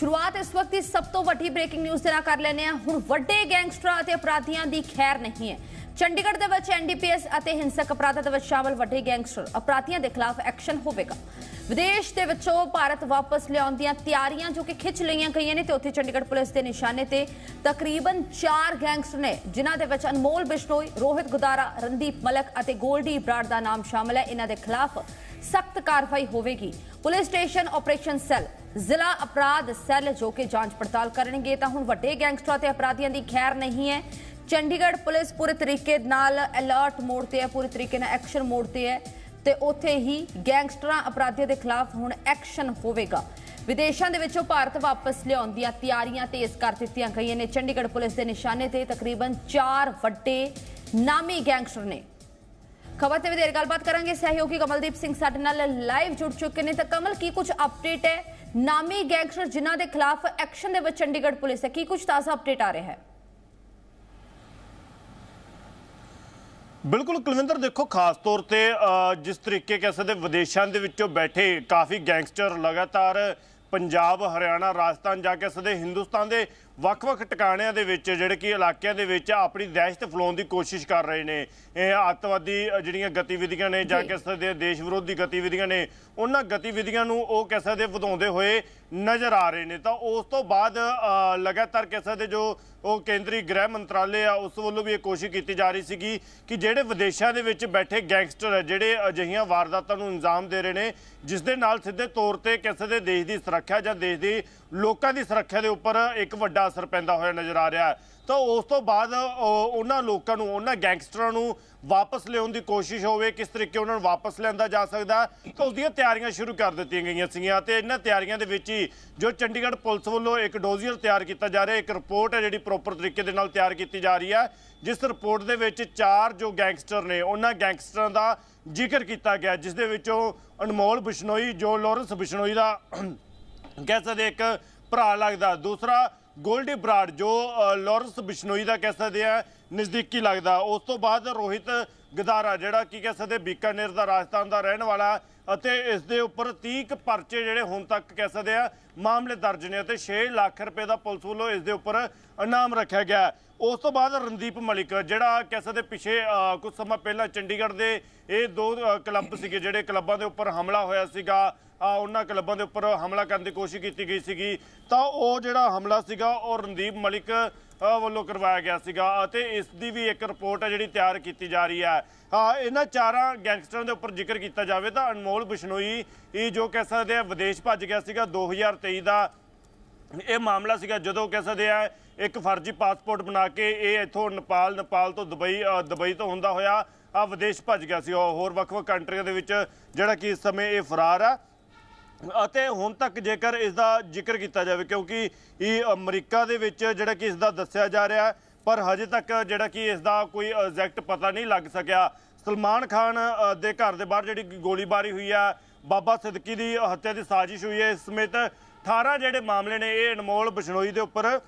ਸ਼ੁਰੂਆਤ ਇਸ ਵਕਤ ਦੀ ਸਭ ਤੋਂ ਵੱਡੀ ਬ੍ਰੇਕਿੰਗ ਨਿਊਜ਼ ਦੇ ਨਾਲ ਕਰ ਲੈਂਦੇ ਹਾਂ। ਹੁਣ ਵੱਡੇ ਗੈਂਗਸਟਰਾਂ ਅਤੇ ਅਪਰਾਧੀਆਂ ਦੀ ਖੈਰ ਨਹੀਂ ਹੈ। ਚੰਡੀਗੜ੍ਹ ਦੇ ਵਿੱਚ ਐਨਡੀਪੀਐਸ ਅਤੇ ਹਿੰਸਕ ਅਪਰਾਧਾਂ ਦੇ ਵਿੱਚ ਸ਼ਾਮਲ ਵੱਡੇ ਗੈਂਗਸਟਰ ਅਪਰਾਧੀਆਂ ਦੇ ਖਿਲਾਫ ਐਕਸ਼ਨ ਹੋਵੇਗਾ। ਵਿਦੇਸ਼ ਦੇ ਵਿੱਚੋਂ ਭਾਰਤ ਵਾਪਸ ਲਿਆਉਣ ਦੀਆਂ ਤਿਆਰੀਆਂ ਜੋ ਕਿ ਖਿੱਚ ਲਈਆਂ ਗਈਆਂ ਨੇ ਤੇ ਉੱਥੇ ਚੰਡੀਗੜ੍ਹ ਪੁਲਿਸ ਦੇ ਨਿਸ਼ਾਨੇ ਤੇ ਤਕਰੀਬਨ 4 ਗੈਂਗਸਟਰ ਨੇ, ਜਿਨ੍ਹਾਂ ਦੇ ਵਿੱਚ ਅਨਮੋਲ ਬਿਸ਼ਨੋਈ, ਰੋਹਿਤ ਗੁਦਾਰਾ, ਰਣਦੀਪ ਮਲਕ ਅਤੇ ਗੋਲਡੀ ਬਰਾੜ ਦਾ ਨਾਮ ਸ਼ਾਮਲ ਹੈ। ਇਹਨਾਂ ਦੇ ਖਿਲਾਫ ਸਖਤ ਕਾਰਵਾਈ ਹੋਵੇਗੀ। ਪੁਲਿਸ ਸਟੇਸ਼ਨ ਆਪਰੇਸ਼ਨ ਸੈੱਲ ਜ਼ਿਲ੍ਹਾ ਅਪਰਾਧ ਸੈੱਲ ਜੋ ਕਿ ਜਾਂਚ ਪੜਤਾਲ ਕਰਨਗੇ, ਤਾਂ ਹੁਣ ਵੱਡੇ ਗੈਂਗਸਟਰਾਂ ਤੇ ਅਪਰਾਧੀਆਂ ਦੀ ਖੈਰ ਨਹੀਂ ਹੈ। ਚੰਡੀਗੜ੍ਹ ਪੁਲਿਸ ਪੂਰੇ ਤਰੀਕੇ ਨਾਲ ਅਲਰਟ ਮੋੜ ਤੇ ਹੈ, ਪੂਰੇ ਤਰੀਕੇ ਨਾਲ ਐਕਸ਼ਨ ਮੋੜ ਤੇ ਹੈ ਤੇ ਉੱਥੇ ਹੀ ਗੈਂਗਸਟਰਾਂ ਅਪਰਾਧੀਆਂ ਦੇ ਖਿਲਾਫ ਹੁਣ ਐਕਸ਼ਨ ਹੋਵੇਗਾ। ਵਿਦੇਸ਼ਾਂ ਦੇ ਵਿੱਚੋਂ ਭਾਰਤ ਵਾਪਸ ਲਿਆਉਣ ਦੀਆਂ ਤਿਆਰੀਆਂ ਤੇਜ਼ ਕਰ ਦਿੱਤੀਆਂ ਗਈਆਂ ਨੇ। ਚੰਡੀਗੜ੍ਹ ਪੁਲਿਸ ਦੇ ਨਿਸ਼ਾਨੇ ਤੇ ਤਕਰੀਬਨ 4 ਵੱਡੇ ਨਾਮੀ ਗੈਂਗਸਟਰ ਨੇ। ਖਬਰ ਤੇ ਵਧੇਰੇ ਗੱਲਬਾਤ ਕਰਾਂਗੇ। ਸਹਿਯੋਗੀ ਕਮਲਦੀਪ ਸਿੰਘ ਸਾਡੇ ਨਾਲ ਲਾਈਵ ਜੁੜ ਚੁੱਕੇ ਨੇ। ਤਾਂ ਕਮਲ, ਕੀ ਕੁਝ ਅਪਡੇਟ ਹੈ? ਨਾਮੀ ਗੈਂਗਸਟਰ ਜਿਨ੍ਹਾਂ ਦੇ ਖਿਲਾਫ ਐਕਸ਼ਨ ਦੇ ਵਿੱਚ ਚੰਡੀਗੜ੍ਹ ਪੁਲਿਸ ਹੈ। ਕੀ ਕੁਝ ਤਾਜ਼ਾ ਅਪਡੇਟ ਆ ਰਿਹਾ ਹੈ? ਬਿਲਕੁਲ ਕੁਲਵਿੰਦਰ ਦੇਖੋ ਖਾਸ ਤੌਰ ਤੇ ਅ, ਜਿਸ ਤਰੀਕੇ ਕਹਿ ਸਕਦੇ ਵਿਦੇਸ਼ਾਂ ਦੇ ਵਿੱਚੋਂ ਬੈਠੇ ਕਾਫੀ ਗੈਂਗਸਟਰ ਲਗਾਤਾਰ ਪੰਜਾਬ ਹਰਿਆਣਾ ਰਾਜਸਥਾਨ ਜਾ ਕੇ ਸਦੇ ਹਿੰਦੁਸਤਾਨ ਦੇ ਵੱਖ-ਵੱਖ ਟਿਕਾਣਿਆਂ ਦੇ ਵਿੱਚ ਜਿਹੜੇ ਕਿ ਇਲਾਕਿਆਂ ਦੇ ਵਿੱਚ ਆਪਣੀ ਦਹਿਸ਼ਤ ਫਲਾਉਣ ਦੀ ਕੋਸ਼ਿਸ਼ ਕਰ ਰਹੇ ਨੇ ਇਹ ਅੱਤਵਾਦੀ ਅ, ਜਿਹੜੀਆਂ ਗਤੀਵਿਧੀਆਂ ਨੇ ਜਾਂ। ਕਹਿ ਸਕਦੇ ਦੇਸ਼ ਵਿਰੋਧੀ ਗਤੀਵਿਧੀਆਂ ਨੇ ਉਹਨਾਂ ਗਤੀਵਿਧੀਆਂ ਨੂੰ ਉਹ ਕਹਿ ਸਕਦੇ ਵਧਾਉਂਦੇ ਹੋਏ ਨਜ਼ਰ ਆ ਰਹੇ ਨੇ ਤਾਂ ਉਸ ਤੋਂ ਬਾਅਦ ਲਗਾਤਾਰ ਕਹਿ ਸਕਦੇ ਜੋ ਉਹ ਕੇਂਦਰੀ ਗ੍ਰਹਿ ਮੰਤਰਾਲੇ ਆ ਉਸ ਵੱਲੋਂ ਵੀ ਇਹ ਕੋਸ਼ਿਸ਼ ਕੀਤੀ ਜਾ ਰਹੀ ਸੀਗੀ ਕਿ ਜਿਹੜੇ ਵਿਦੇਸ਼ਾਂ ਦੇ ਵਿੱਚ ਬੈਠੇ ਗੈਂਗਸਟਰ ਹੈ ਜਿਹੜੇ ਅਜਿਹੀਆਂ ਵਾਰਦਾਤਾਂ ਨੂੰ ਅੰਜਾਮ ਦੇ ਰਹੇ ਨੇ ਜਿਸ ਦੇ ਨਾਲ ਸਿੱਧੇ ਤੌਰ ਤੇ ਕਿਸੇ ਦੇ ਦੇਸ਼ ਦੀ ਸੁਰੱਖਿਆ ਜਾਂ ਦੇਸ਼ ਦੀ ਲੋਕਾਂ ਦੀ ਸੁਰੱਖਿਆ ਦੇ ਉੱਪਰ ਇੱਕ ਵੱਡਾ ਅਸਰ ਪੈਂਦਾ ਹੋਇਆ ਨਜ਼ਰ ਆ ਰਿਹਾ ਹੈ। ਤਾਂ ਉਸ ਤੋਂ ਬਾਅਦ ਉਹਨਾਂ ਲੋਕਾਂ ਨੂੰ, ਉਹਨਾਂ ਗੈਂਗਸਟਰਾਂ ਨੂੰ ਵਾਪਸ ਲਿਆਉਣ ਦੀ ਕੋਸ਼ਿਸ਼ ਹੋਵੇ, ਕਿਸ ਤਰੀਕੇ ਉਹਨਾਂ ਨੂੰ ਵਾਪਸ ਲਿਆਂਦਾ ਜਾ ਸਕਦਾ ਤਾਂ ਉਸ ਦੀਆਂ ਤਿਆਰੀਆਂ ਸ਼ੁਰੂ ਕਰ ਦਿੱਤੀਆਂ ਗਈਆਂ ਸੀਗੀਆਂ ਤੇ ਇਹਨਾਂ ਤਿਆਰੀਆਂ ਦੇ ਵਿੱਚ ਹੀ ਜੋ ਚੰਡੀਗੜ੍ਹ ਪੁਲਿਸ ਵੱਲੋਂ ਇੱਕ ਡੋਜ਼ੀਅਰ ਤਿਆਰ ਕੀਤਾ ਜਾ ਰਿਹਾ, ਇੱਕ ਰਿਪੋਰਟ ਹੈ ਜਿਹੜੀ ਪ੍ਰੋਪਰ ਤਰੀਕੇ ਦੇ ਨਾਲ ਤਿਆਰ ਕੀਤੀ ਜਾ ਰਹੀ ਹੈ, ਜਿਸ ਰਿਪੋਰਟ ਦੇ ਵਿੱਚ ਚਾਰ ਜੋ ਗੈਂਗਸਟਰ ਨੇ, ਉਹਨਾਂ ਗੈਂਗਸਟਰਾਂ ਦਾ ਜ਼ਿਕਰ ਕੀਤਾ ਗਿਆ, ਜਿਸ ਦੇ ਵਿੱਚੋਂ ਅਨਮੋਲ ਬਿਸ਼ਨੋਈ, ਜੋ ਲਾਰੈਂਸ ਬਿਸ਼ਨੋਈ ਦਾ ਕਹਿ ਸਕਦੇ ਇੱਕ ਭਰਾ ਲੱਗਦਾ। ਦੂਸਰਾ ਗੋਲਡੀ ਬਰਾੜ ਜੋ ਅ, ਲਾਰੈਂਸ ਬਿਸ਼ਨੋਈ ਦਾ ਕਹਿ ਸਕਦੇ ਆ। ਨਜ਼ਦੀਕੀ ਲੱਗਦਾ। ਉਸ ਤੋਂ ਬਾਅਦ ਰੋਹਿਤ ਗਦਾਰਾ ਜਿਹੜਾ ਕੀ ਕਹਿ ਸਕਦੇ ਬੀਕਾਨੇਰ ਦਾ ਰਾਜਸਥਾਨ ਦਾ ਰਹਿਣ ਵਾਲਾ ਅਤੇ ਇਸ ਦੇ ਉੱਪਰ 30 ਕੁ ਪਰਚੇ ਜਿਹੜੇ ਹੁਣ ਤੱਕ ਕਹਿ ਸਕਦੇ ਆ ਮਾਮਲੇ ਦਰਜ ਨੇ ਅਤੇ 6 ਲੱਖ ਰੁਪਏ ਦਾ ਪੁਲਿਸ ਵੱਲੋਂ ਇਸ ਦੇ ਉੱਪਰ ਇਨਾਮ ਰੱਖਿਆ ਗਿਆ। ਉਸ ਤੋਂ ਬਾਅਦ ਰਣਦੀਪ ਮਲਿਕ ਜਿਹੜਾ ਕਹਿ ਸਕਦੇ ਪਿਛੇ ਅ, ਕੁਝ ਸਮਾਂ ਪਹਿਲਾਂ ਚੰਡੀਗੜ੍ਹ ਦੇ ਇਹ ਦੋ ਕਲੱਬ ਸੀਗੇ ਜਿਹੜੇ ਕਲੱਬਾਂ ਦੇ ਉੱਪਰ ਹਮਲਾ ਹੋਇਆ ਸੀਗਾ ਉਹਨਾਂ ਕਲੱਬਾਂ ਦੇ ਉੱਪਰ ਹਮਲਾ ਕਰਨ ਦੀ ਕੋਸ਼ਿਸ਼ ਕੀਤੀ ਗਈ ਸੀਗੀ। ਤਾਂ ਉਹ ਜਿਹੜਾ ਹਮਲਾ ਸੀਗਾ ਉਹ ਰਣਦੀਪ ਮਲਿਕ ਵੱਲੋਂ ਕਰਵਾਇਆ ਗਿਆ ਸੀਗਾ ਅਤੇ ਇਸ ਦੀ ਵੀ ਇੱਕ ਰਿਪੋਰਟ ਹੈ ਜਿਹੜੀ ਤਿਆਰ ਕੀਤੀ ਜਾ ਰਹੀ ਹੈ। ਇਹਨਾਂ ਚਾਰਾਂ ਗੈਂਗਸਟਰਾਂ ਦੇ ਉੱਪਰ ਜ਼ਿਕਰ ਕੀਤਾ ਜਾਵੇ ਤਾਂ ਅਨਮੋਲ ਬਿਸ਼ਨੋਈ, ਇਹ ਜੋ ਕਹਿ ਸਕਦੇ ਆ, ਵਿਦੇਸ਼ ਭੱਜ ਗਿਆ ਸੀਗਾ 2023 ਦਾ। ਇਹ ਮਾਮਲਾ ਸੀਗਾ ਜਦੋਂ ਕਹਿ ਸਕਦੇ ਆ, ਇੱਕ ਫਰਜ਼ੀ ਪਾਸਪੋਰਟ ਬਣਾ ਕੇ ਇਹ ਇੱਥੋਂ ਨੇਪਾਲ ਨੇਪਾਲ ਤੋਂ ਦੁਬਈ ਦੁਬਈ ਤੋਂ ਹੁੰਦਾ ਹੋਇਆ ਆ ਵਿਦੇਸ਼ ਭੱਜ ਗਿਆ ਸੀ। ਉਹ ਹੋਰ ਵੱਖ-ਵੱਖ ਕੰਟਰੀਆਂ ਦੇ ਵਿੱਚ ਜਿਹੜਾ ਕਿ ਇਸ ਸਮੇਂ ਇਹ ਫਰਾਰ ਆ। ਅਤੇ ਹੁਣ ਤੱਕ ਜੇਕਰ ਇਸ ਦਾ ਜ਼ਿਕਰ ਕੀਤਾ ਜਾਵੇ, ਕਿਉਂਕਿ ਇਹ ਅਮਰੀਕਾ ਦੇ ਵਿੱਚ ਜਿਹੜਾ ਕਿ ਇਸ ਦਾ ਦੱਸਿਆ ਜਾ ਰਿਹਾ ਪਰ ਹਜੇ ਤੱਕ ਜਿਹੜਾ ਕਿ ਇਸ ਦਾ ਕੋਈ ਐਗਜ਼ੈਕਟ ਪਤਾ ਨਹੀਂ ਲੱਗ ਸਕਿਆ। ਸਲਮਾਨ ਖਾਨ ਦੇ ਘਰ ਦੇ ਬਾਹਰ ਜਿਹੜੀ ਗੋਲੀਬਾਰੀ ਹੋਈ ਆ ਬਾਬਾ ਸਿੱਦਕੀ ਦੀ ਹੱਤਿਆ ਦੀ ਸਾਜ਼ਿਸ਼ ਹੋਈ ਹੈ, ਇਸ ਸਮੇਤ 18 ਜਿਹੜੇ ਮਾਮਲੇ ਨੇ, ਇਹ ਅਨਮੋਲ ਬਿਸ਼ਨੋਈ ਦੇ ਉੱਪਰ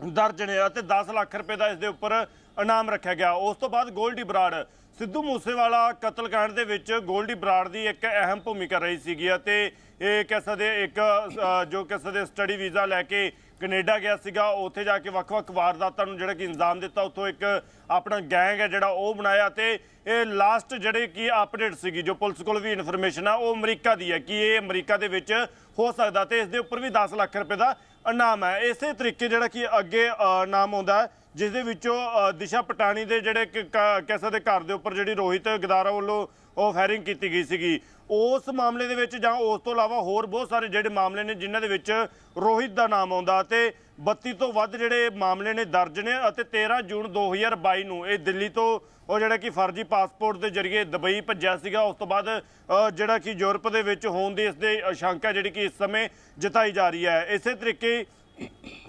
ਦਰਜ ਨੇ ਅਤੇ 10 ਲੱਖ ਰੁਪਏ ਦਾ ਇਸ ਦੇ ਉੱਪਰ ਇਨਾਮ ਰੱਖਿਆ ਗਿਆ। ਉਸ ਤੋਂ ਬਾਅਦ ਗੋਲਡੀ ਬਰਾੜ ਸਿੱਧੂ ਮੂਸੇਵਾਲਾ ਕਤਲकांड ਦੇ ਵਿੱਚ ਗੋਲਡੀ ਬਰਾੜ ਦੀ ਇੱਕ ਅਹਿਮ ਭੂਮਿਕਾ ਰਹੀ ਸੀਗੀ ਅਤੇ ਇਹ ਕਹਿ ਸਕਦੇ ਇੱਕ ਜੋ ਕਹਿ ਸਕਦੇ ਸਟੱਡੀ ਵੀਜ਼ਾ ਲੈ ਕੇ ਕੈਨੇਡਾ ਗਿਆ ਸੀਗਾ। ਉੱਥੇ ਜਾ ਕੇ ਵੱਖ-ਵੱਖ ਵਾਰਦਾਤਾਂ ਨੂੰ ਜਿਹੜਾ ਕਿ ਇੰਜ਼ਾਮ ਦਿੱਤਾ ਉੱਥੋਂ ਇੱਕ ਆਪਣਾ ਗੈਂਗ ਹੈ ਜਿਹੜਾ ਉਹ ਬਣਾਇਆ ਤੇ ਇਹ ਲਾਸਟ ਜਿਹੜੇ ਕੀ ਅਪਡੇਟ ਸੀਗੀ ਜੋ ਪੁਲਿਸ ਕੋਲ ਵੀ ਇਨਫੋਰਮੇਸ਼ਨ ਆ ਉਹ ਅਮਰੀਕਾ ਦੀ ਹੈ। ਕਿ ਇਹ ਅਮਰੀਕਾ ਦੇ ਵਿੱਚ ਹੋ ਸਕਦਾ ਤੇ ਇਸ ਦੇ ਉੱਪਰ ਵੀ 10 ਲੱਖ ਰੁਪਏ ਦਾ ਇਨਾਮ ਹੈ। ਇਸੇ ਤਰੀਕੇ ਜਿਹੜਾ ਕਿ ਅੱਗੇ ਅ, ਨਾਮ ਆਉਂਦਾ ਜਿਸ ਦੇ ਵਿੱਚੋਂ ਦਿਸ਼ਾ ਪਟਾਣੀ ਦੇ ਜਿਹੜੇ ਕ- ਕ- ਕਹਿ ਸਕਦੇ ਘਰ ਦੇ ਉੱਪਰ ਜਿਹੜੀ ਰੋਹਿਤ ਗਦਾਰਾ ਵੱਲੋਂ ਉਹ ਫਾਇਰਿੰਗ ਕੀਤੀ ਗਈ ਸੀਗੀ। ਉਸ ਮਾਮਲੇ ਦੇ ਵਿੱਚ ਜਾਂ ਉਸ ਤੋਂ ਇਲਾਵਾ ਹੋਰ ਬਹੁਤ ਸਾਰੇ ਜਿਹੜੇ ਮਾਮਲੇ ਨੇ ਜਿਨ੍ਹਾਂ ਦੇ ਵਿੱਚ ਰੋਹਿਤ ਦਾ ਨਾਮ ਆਉਂਦਾ ਤੇ 32 ਤੋਂ ਵੱਧ ਜਿਹੜੇ ਮਾਮਲੇ ਨੇ ਦਰਜ ਨੇ ਅਤੇ 13 ਜੂਨ 2022 ਨੂੰ ਇਹ ਦਿੱਲੀ ਤੋਂ ਉਹ ਜਿਹੜਾ ਕਿ ਫਰਜ਼ੀ ਪਾਸਪੋਰਟ ਦੇ ਜ਼ਰੀਏ ਦੁਬਈ ਭੱਜਿਆ ਸੀਗਾ। ਉਸ ਤੋਂ ਬਾਅਦ ਜਿਹੜਾ ਕਿ ਯੂਰਪ ਦੇ ਵਿੱਚ ਹੋਣ ਦੀ ਇਸ ਦੇ ਆਸ਼ੰਕਾ ਜਿਹੜੀ ਕਿ ਇਸ ਸਮੇਂ ਜਤਾਈ ਜਾ ਰਹੀ ਹੈ। ਇਸੇ ਤਰੀਕੇ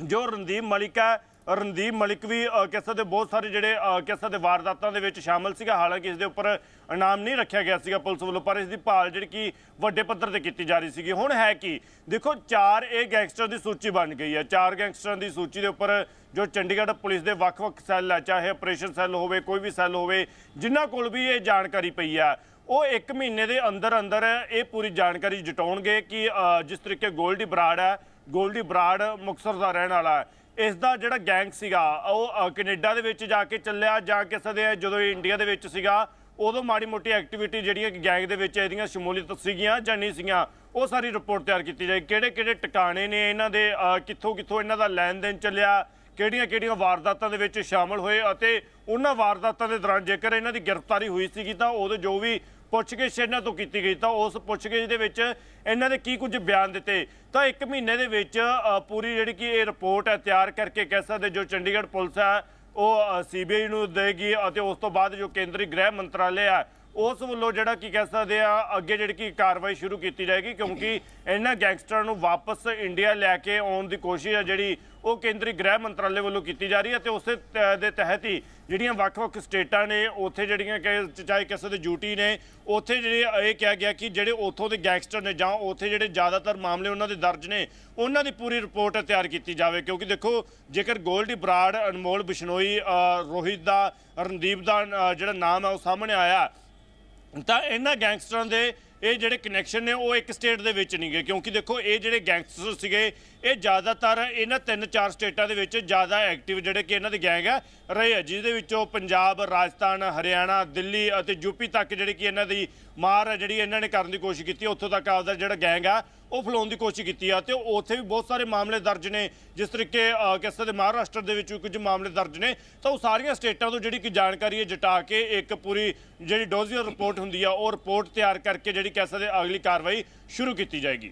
ਜੋ ਰਣਦੀਪ ਮਲਿਕ ਹੈ ਰਣਦੀਪ ਮਲਿਕ ਵੀ ਅ, ਕਹਿ ਸਕਦੇ ਬਹੁਤ ਸਾਰੇ ਜਿਹੜੇ ਅ, ਕਹਿ ਸਕਦੇ ਵਾਰਦਾਤਾਂ ਦੇ ਵਿੱਚ ਸ਼ਾਮਲ ਸੀਗਾ। ਹਾਲਾਂਕਿ ਇਸ ਦੇ ਉੱਪਰ ਇਨਾਮ ਨਹੀਂ ਰੱਖਿਆ ਗਿਆ ਸੀਗਾ ਪੁਲਿਸ ਵੱਲੋਂ ਪਰ ਇਸ ਦੀ ਭਾਲ ਜਿਹੜੀ ਕਿ ਵੱਡੇ ਪੱਧਰ ਤੇ ਕੀਤੀ ਜਾ ਰਹੀ ਸੀਗੀ। ਹੁਣ ਹੈ ਕਿ? ਦੇਖੋ ਚਾਰ ਇਹ ਗੈਂਗਸਟਰ ਦੀ ਸੂਚੀ ਬਣ ਗਈ ਹੈ। ਚਾਰ ਗੈਂਗਸਟਰਾਂ ਦੀ ਸੂਚੀ ਦੇ ਉੱਪਰ ਜੋ ਚੰਡੀਗੜ੍ਹ ਪੁਲਿਸ ਦੇ ਵੱਖ-ਵੱਖ ਸੈੱਲ ਹੈ ਚਾਹੇ ਆਪਰੇਸ਼ਨ ਸੈੱਲ ਹੋਵੇ ਕੋਈ ਵੀ ਸੈੱਲ ਹੋਵੇ ਜਿਨ੍ਹਾਂ ਕੋਲ ਵੀ ਇਹ ਜਾਣਕਾਰੀ ਪਈ ਹੈ ਉਹ 1 ਮਹੀਨੇ ਦੇ ਅੰਦਰ ਅੰਦਰ ਇਹ ਪੂਰੀ ਜਾਣਕਾਰੀ ਜਟਾਉਣਗੇ ਕਿ ਜਿਸ ਤਰੀਕੇ ਗੋਲਡੀ ਬਰਾੜ ਹੈ ਗੋਲਡੀ ਬਰਾੜ ਮੁਕਤਸਰ ਦਾ ਰਹਿਣ ਵਾਲਾ ਹੈ। ਇਸ ਦਾ ਜਿਹੜਾ ਗੈਂਗ ਸੀਗਾ ਉਹ ਅ, ਕੈਨੇਡਾ ਦੇ ਵਿੱਚ ਜਾ ਕੇ ਚੱਲਿਆ ਜਾਂ ਕਿਸੇ ਦੇ ਜਦੋਂ ਇੰਡੀਆ ਦੇ ਵਿੱਚ ਸੀਗਾ ਉਦੋਂ ਮਾੜੀ ਮੋਟੀ ਐਕਟੀਵਿਟੀ ਜਿਹੜੀਆਂ ਗੈਂਗ ਦੇ ਵਿੱਚ ਇਹਦੀਆਂ ਸ਼ਮੂਲੀਅਤ ਸੀਗੀਆਂ ਜਾਂ ਨਹੀਂ ਸੀਗੀਆਂ ਉਹ ਸਾਰੀ ਰਿਪੋਰਟ ਤਿਆਰ ਕੀਤੀ ਜਾਏ। ਕਿਹੜੇ ਕਿਹੜੇ ਟਿਕਾਣੇ ਨੇ ਇਹਨਾਂ ਦੇ ਕਿੱਥੋਂ ਕਿੱਥੋਂ ਇਹਨਾਂ ਦਾ ਲੈਣ ਦੇਣ ਚੱਲਿਆ ਕਿਹੜੀਆਂ ਕਿਹੜੀਆਂ ਵਾਰਦਾਤਾਂ ਦੇ ਵਿੱਚ ਸ਼ਾਮਲ ਹੋਏ ਅਤੇ ਉਹਨਾਂ ਵਾਰਦਾਤਾਂ ਦੇ ਦੌਰਾਨ ਜੇਕਰ ਇਹਨਾਂ ਦੀ ਗ੍ਰਿਫਤਾਰੀ ਹੋਈ ਸੀਗੀ ਤਾਂ ਉਦੋਂ ਜੋ ਵੀ ਪੁੱਛਗਿੱਛ ਇਹਨਾਂ ਤੋਂ ਕੀਤੀ ਗਈ। ਤਾਂ ਉਸ ਪੁੱਛਗਿੱਛ ਦੇ ਵਿੱਚ ਇਹਨਾਂ ਨੇ ਕੀ ਕੁਝ ਬਿਆਨ ਦਿੱਤੇ? ਤਾਂ ਇੱਕ ਮਹੀਨੇ ਦੇ ਵਿੱਚ ਪੂਰੀ ਜਿਹੜੀ ਕਿ ਇਹ ਰਿਪੋਰਟ ਹੈ, ਤਿਆਰ ਕਰਕੇ ਕਹਿ ਸਕਦੇ ਜੋ ਚੰਡੀਗੜ੍ਹ ਪੁਲਿਸ ਹੈ, ਉਹ ਸੀਬੀਆਈ ਨੂੰ ਦੇਗੀ ਅਤੇ ਉਸ ਤੋਂ ਬਾਅਦ ਜੋ ਕੇਂਦਰੀ ਗ੍ਰਹਿ ਮੰਤਰਾਲੇ ਹੈ, ਉਸ ਵੱਲੋਂ ਜਿਹੜਾ ਕੀ ਕਹਿ ਸਕਦੇ ਆ, ਅੱਗੇ ਜਿਹੜੀ ਕੀ ਕਾਰਵਾਈ ਸ਼ੁਰੂ ਕੀਤੀ ਜਾਏਗੀ, ਕਿਉਂਕਿ ਇਹਨਾਂ ਗੈਂਗਸਟਰਾਂ ਨੂੰ ਵਾਪਸ ਇੰਡੀਆ ਲੈ ਕੇ ਆਉਣ ਦੀ ਕੋਸ਼ਿਸ਼ ਆ ਜਿਹੜੀ ਉਹ ਕੇਂਦਰੀ ਗ੍ਰਹਿ ਮੰਤਰਾਲੇ ਵੱਲੋਂ ਕੀਤੀ ਜਾ ਰਹੀ ਹੈ ਤੇ ਉਸੇ ਤ- ਦੇ ਤਹਿਤ ਹੀ ਜਿਹੜੀਆਂ ਵੱਖ-ਵੱਖ ਸਟੇਟਾਂ ਨੇ, ਉੱਥੇ ਜਿਹੜੀਆਂ ਚਾਹੇ ਕਿਸੇ ਦੇ ਡਿਊਟੀ ਨੇ, ਉੱਥੇ ਜਿਹੜੇ ਇਹ ਕਿਹਾ ਗਿਆ ਕਿ ਜਿਹੜੇ ਉੱਥੋਂ ਦੇ ਗੈਂਗਸਟਰ ਨੇ ਜਾਂ ਉੱਥੇ ਜਿਹੜੇ ਜ਼ਿਆਦਾਤਰ ਮਾਮਲੇ ਉਹਨਾਂ ਦੇ ਦਰਜ ਨੇ, ਉਹਨਾਂ ਦੀ ਪੂਰੀ ਰਿਪੋਰਟ ਤਿਆਰ ਕੀਤੀ ਜਾਵੇ। ਕਿਉਂਕਿ ਦੇਖੋ, ਜੇਕਰ ਗੋਲਡੀ ਬਰਾੜ, ਅਨਮੋਲ ਬਿਸ਼ਨੋਈ ਰੋਹਿਤ ਦਾ, ਰਣਦੀਪ ਦਾ ਜਿਹੜਾ ਨਾਮ ਹੈ ਉਹ ਸਾਹਮਣੇ ਆਇਆ, ਤਾਂ ਇਹਨਾਂ ਗੈਂਗਸਟਰਾਂ ਦੇ ਇਹ ਜਿਹੜੇ ਕਨੈਕਸ਼ਨ ਨੇ, ਉਹ ਇੱਕ ਸਟੇਟ ਦੇ ਵਿੱਚ ਨਹੀਂ ਗਏ। ਕਿਉਂਕਿ ਦੇਖੋ, ਇਹ ਜਿਹੜੇ ਗੈਂਗਸਟਰ ਸੀਗੇ ਇਹ ਜ਼ਿਆਦਾਤਰ ਇਹਨਾਂ ਤਿੰਨ ਚਾਰ ਸਟੇਟਾਂ ਦੇ ਵਿੱਚ ਜ਼ਿਆਦਾ ਐਕਟਿਵ ਜਿਹੜੇ ਕਿ ਇਹਨਾਂ ਦੇ ਗੈਂਗ ਹੈ ਰਹੇ ਆ ਜਿਹਦੇ ਵਿੱਚੋਂ ਪੰਜਾਬ ਰਾਜਸਥਾਨ ਹਰਿਆਣਾ ਦਿੱਲੀ ਅਤੇ ਯੂਪੀ ਤੱਕ ਜਿਹੜੀ ਕਿ ਇਹਨਾਂ ਦੀ ਮਾਰ ਹੈ ਜਿਹੜੀ ਇਹਨਾਂ ਨੇ ਕਰਨ ਦੀ ਕੋਸ਼ਿਸ਼ ਕੀਤੀ ਉੱਥੋਂ ਤੱਕ ਆਪਦਾ ਜਿਹੜਾ ਗੈਂਗ ਆ ਉਹ ਫਲਾਉਣ ਦੀ ਕੋਸ਼ਿਸ਼ ਕੀਤੀ ਆ ਤੇ ਉੱਥੇ ਵੀ ਬਹੁਤ ਸਾਰੇ ਮਾਮਲੇ ਦਰਜ ਨੇ ਜਿਸ ਤਰੀਕੇ ਅ, ਕਿਸੇ ਦੇ ਮਹਾਰਾਸ਼ਟਰ ਦੇ ਵਿੱਚ ਵੀ ਕੁਝ ਮਾਮਲੇ ਦਰਜ ਨੇ ਤਾਂ ਉਹ ਸਾਰੀਆਂ ਸਟੇਟਾਂ ਤੋਂ ਜਿਹੜੀ ਕਿ ਜਾਣਕਾਰੀ ਹੈ ਜਟਾ ਕੇ ਇੱਕ ਪੂਰੀ ਜਿਹੜੀ ਡੋਜ਼ੀਅਰ ਰਿਪੋਰਟ ਹੁੰਦੀ ਆ ਉਹ ਰਿਪੋਰਟ ਤਿਆਰ ਕਰਕੇ ਜਿਹੜੀ ਕਹਿ ਸਕਦੇ ਅਗਲੀ ਕਾਰਵਾਈ ਸ਼ੁਰੂ ਕੀਤੀ ਜਾਏਗੀ।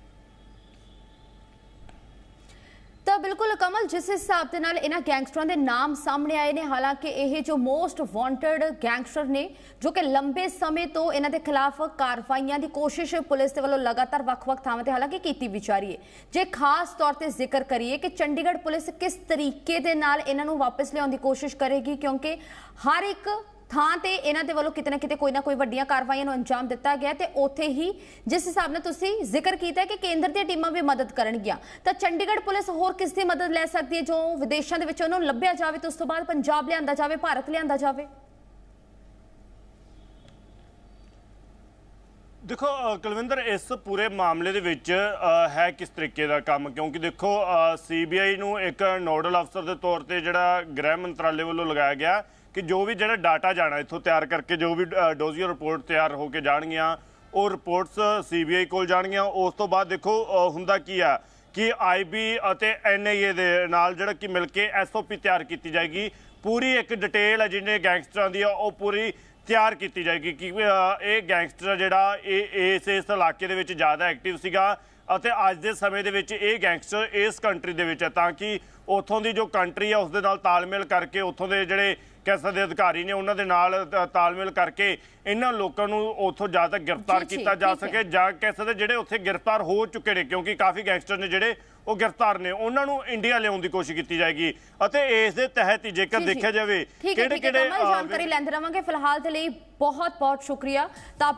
ਤਾਂ ਬਿਲਕੁਲ ਕਮਲ, ਜਿਸ ਹਿਸਾਬ ਦੇ ਨਾਲ ਇਹਨਾਂ ਗੈਂਗਸਟਰਾਂ ਦੇ ਨਾਮ ਸਾਹਮਣੇ ਆਏ ਨੇ, ਹਾਲਾਂਕਿ ਇਹ ਜੋ ਮੋਸਟ ਵਾਂਟਡ ਗੈਂਗਸਟਰ ਨੇ, ਜੋ ਕਿ ਲੰਬੇ ਸਮੇਂ ਤੋਂ ਇਹਨਾਂ ਦੇ ਖਿਲਾਫ ਕਾਰਵਾਈਆਂ ਦੀ ਕੋਸ਼ਿਸ਼ ਪੁਲਿਸ ਦੇ ਵੱਲੋਂ ਲਗਾਤਾਰ ਵੱਖ-ਵੱਖ ਥਾਵਾਂ ਤੇ, ਹਾਲਾਂਕਿ ਕੀਤੀ ਵੀ ਜਾ ਰਹੀ ਹੈ। ਜੇ ਖਾਸ ਤੌਰ ਤੇ ਜ਼ਿਕਰ ਕਰੀਏ ਕਿ ਚੰਡੀਗੜ੍ਹ ਪੁਲਿਸ ਕਿਸ ਤਰੀਕੇ ਦੇ ਨਾਲ ਇਹਨਾਂ ਨੂੰ ਵਾਪਸ ਲਿਆਉਣ ਦੀ ਕੋਸ਼ਿਸ਼ ਕਰੇਗੀ, ਕਿਉਂਕਿ ਹਰ ਇੱਕ ਥਾਂ ਤੇ ਇਹਨਾਂ ਦੇ ਵੱਲੋਂ ਕਿਤੇ ਨਾ ਕਿਤੇ ਕੋਈ ਨਾ ਕੋਈ ਵੱਡੀਆਂ ਕਾਰਵਾਈਆਂ ਨੂੰ ਅੰਜਾਮ ਦਿੱਤਾ ਗਿਆ ਤੇ ਉੱਥੇ ਹੀ ਜਿਸ ਹਿਸਾਬ ਨਾਲ ਤੁਸੀਂ ਜ਼ਿਕਰ ਕੀਤਾ ਕਿ ਕੇਂਦਰ ਦੀਆਂ ਟੀਮਾਂ ਵੀ ਮਦਦ ਕਰਨਗੀਆਂ, ਤਾਂ ਚੰਡੀਗੜ੍ਹ ਪੁਲਿਸ ਹੋਰ ਕਿਸ ਦੀ ਮਦਦ ਲੈ ਸਕਦੀ ਹੈ ਜੋ ਵਿਦੇਸ਼ਾਂ ਦੇ ਵਿੱਚ ਉਹਨਾਂ ਨੂੰ ਲੱਭਿਆ ਜਾਵੇ ਤੇ ਉਸ ਤੋਂ ਬਾਅਦ ਪੰਜਾਬ ਲਿਆਂਦਾ ਜਾਵੇ, ਭਾਰਤ ਲਿਆਂਦਾ ਜਾਵੇ? ਦੇਖੋ ਕੁਲਵਿੰਦਰ, ਇਸ ਪੂਰੇ ਮਾਮਲੇ ਦੇ ਵਿੱਚ ਹੈ ਕਿਸ ਤਰੀਕੇ ਦਾ ਕੰਮ? ਕਿਉਂਕਿ ਦੇਖੋ ਸੀਬੀਆਈ ਨੂੰ ਇੱਕ ਨੋਡਲ ਅਫਸਰ ਦੇ ਤੌਰ ਤੇ ਜਿਹੜਾ ਗ੍ਰਹਿ ਮੰਤਰਾਲੇ ਵੱਲੋਂ ਲਗਾਇਆ ਗਿਆ ਕਿ ਜੋ ਵੀ ਜਿਹੜਾ ਡਾਟਾ ਜਾਣਾ ਇੱਥੋਂ ਤਿਆਰ ਕਰਕੇ ਜੋ ਵੀ ਡੋਜ਼ੀਅਰ ਰਿਪੋਰਟ ਤਿਆਰ ਹੋ ਕੇ ਜਾਣਗੀਆਂ ਉਹ ਰਿਪੋਰਟਸ ਸੀਬੀਆਈ ਕੋਲ ਜਾਣਗੀਆਂ। ਉਸ ਤੋਂ ਬਾਅਦ ਦੇਖੋ ਹੁੰਦਾ ਕੀ ਆ ਕਿ ਆਈਬੀ ਅਤੇ ਐਨਆਈਏ ਦੇ ਨਾਲ ਜਿਹੜਾ ਕਿ ਮਿਲ ਕੇ ਐਸਓਪੀ ਤਿਆਰ ਕੀਤੀ ਜਾਏਗੀ। ਪੂਰੀ ਇੱਕ ਡਿਟੇਲ ਹੈ ਜਿਹਨੇ ਗੈਂਗਸਟਰਾਂ ਦੀ ਆ, ਉਹ ਪੂਰੀ ਤਿਆਰ ਕੀਤੀ ਜਾਏਗੀ ਕਿ ਇਹ ਗੈਂਗਸਟਰ ਜਿਹੜਾ ਇਹ ਇਸ ਇਸ ਇਲਾਕੇ ਦੇ ਵਿੱਚ ਜ਼ਿਆਦਾ ਐਕਟਿਵ ਸੀਗਾ ਅਤੇ ਅੱਜ ਦੇ ਸਮੇਂ ਦੇ ਵਿੱਚ ਇਹ ਗੈਂਗਸਟਰ ਇਸ ਕੰਟਰੀ ਦੇ ਵਿੱਚ ਹੈ ਤਾਂ ਕਿ ਉੱਥੋਂ ਦੀ ਜੋ ਕੰਟਰੀ ਹੈ ਉਸ ਦੇ ਨਾਲ ਤਾਲਮੇਲ ਕਰਕੇ ਉੱਥੋਂ ਦੇ ਜਿਹੜੇ ਕੈਸਾ ਦੇ ਅਧਿਕਾਰੀ ਨੇ ਉਹਨਾਂ ਦੇ ਨਾਲ ਤਾਲਮੇਲ ਕਰਕੇ ਇਹਨਾਂ ਲੋਕਾਂ ਨੂੰ ਉੱਥੋਂ ਜ਼ਿਆਦਾ ਤੱਕ ਗ੍ਰਿਫਤਾਰ ਜੀ, ਜੀ, ਕੀਤਾ ਜਾ। ਸਕੇ ਜਾਂ ਕੈਸਾ ਦੇ ਜਿਹੜੇ ਉੱਥੇ ਗ੍ਰਿਫਤਾਰ ਹੋ ਚੁੱਕੇ ਨੇ ਕਿਉਂਕਿ ਕਾਫੀ ਗੈਂਗਸਟਰ ਨੇ ਜਿਹੜੇ ਉਹ ਗ੍ਰਿਫਤਾਰ ਨੇ ਉਹਨਾਂ ਨੂੰ ਇੰਡੀਆ ਲਿਆਉਣ ਦੀ ਕੋਸ਼ਿਸ਼ ਕੀਤੀ ਜਾਏਗੀ ਅਤੇ ਇਸ ਦੇ ਤਹਿਤ ਹੀ ਜੇਕਰ ਜੀ, ਜੀ। ਦੇਖਿਆ ਜਾਵੇ ਕਿਹੜੇ ਕਮਲ ਜਾਣਕਾਰੀ ਲੈਂਦੇ ਰਵਾਂਗੇ ਫਿਲਹਾਲ ਦੇ ਲਈ ਬਹੁਤ ਬਹੁਤ ਸ਼ੁਕਰੀਆ ਤਾਂ